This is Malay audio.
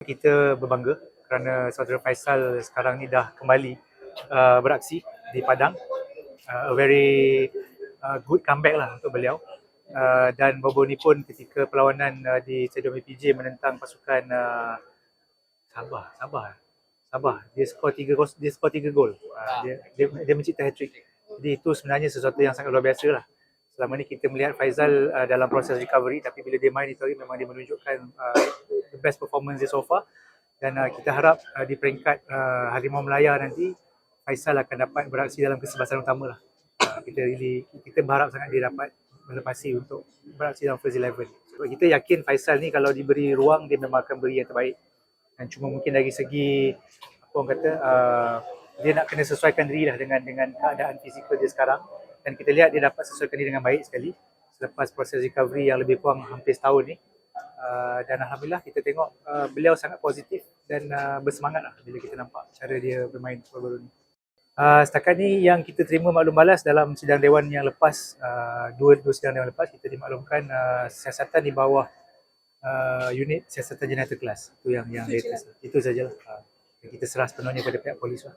Kita berbangga kerana saudara Faisal sekarang ni dah kembali uh, beraksi di Padang. Uh, a very uh, good comeback lah untuk beliau. Uh, dan baru ni pun ketika perlawanan uh, di Stadium APJ menentang pasukan uh, Sabah, Sabah. Sabah. Dia skor 3 gol, dia skor 3 gol. Uh, dia, dia dia mencipta hat-trick. Jadi itu sebenarnya sesuatu yang sangat luar biasa lah. Selama ni kita melihat Faizal uh, dalam proses recovery tapi bila dia main itu hari memang dia menunjukkan uh, the best performance dia so far dan uh, kita harap uh, di peringkat uh, Harimau Melaya nanti Faisal akan dapat beraksi dalam kesebasan utama lah. Uh, kita really kita berharap sangat dia dapat melepasi untuk beraksi dalam first 11. Sebab kita yakin Faisal ni kalau diberi ruang dia memang akan beri yang terbaik. Dan cuma mungkin dari segi apa orang kata uh, dia nak kena sesuaikan diri lah dengan dengan keadaan fizikal dia sekarang dan kita lihat dia dapat sesuaikan diri dengan baik sekali selepas proses recovery yang lebih kurang hampir setahun ni uh, dan Alhamdulillah kita tengok uh, beliau sangat positif dan uh, bersemangat lah bila kita nampak cara dia bermain baru-baru ni. Uh, setakat ni yang kita terima maklum balas dalam sidang Dewan yang lepas, uh, dua, dua sidang Dewan lepas kita dimaklumkan uh, siasatan di bawah uh, unit siasatan jenayah kelas. Itu yang yang latest. Itu sajalah. Uh, kita serah sepenuhnya kepada pihak polis lah.